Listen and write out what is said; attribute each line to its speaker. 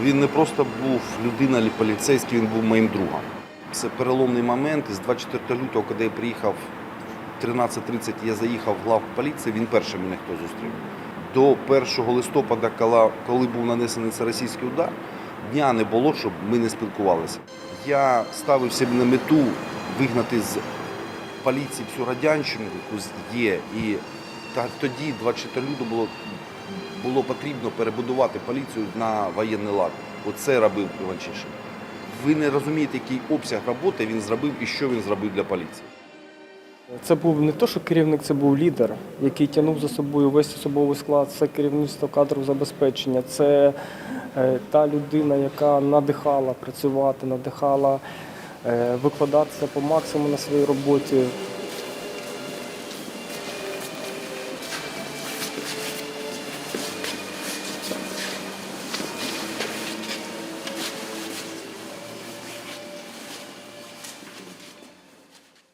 Speaker 1: Він не просто був людина поліцейський, він був моїм другом. Це переломний момент. З 24 лютого, коли я приїхав в 13.30, я заїхав в глав поліції, він перший мене хто зустрів. До 1 листопада, коли, був нанесений цей російський удар, дня не було, щоб ми не спілкувалися. Я ставив собі на мету вигнати з поліції всю радянщину, яку є. І тоді, 24 лютого, було, було потрібно перебудувати поліцію на воєнний лад. Оце робив Іванчишин. Ви не розумієте, який обсяг роботи він зробив і що він зробив для поліції.
Speaker 2: Це був не то, що керівник, це був лідер, який тягнув за собою весь особовий склад, це керівництво кадрів забезпечення, це е, та людина, яка надихала працювати, надихала е, викладатися по максимуму на своїй роботі.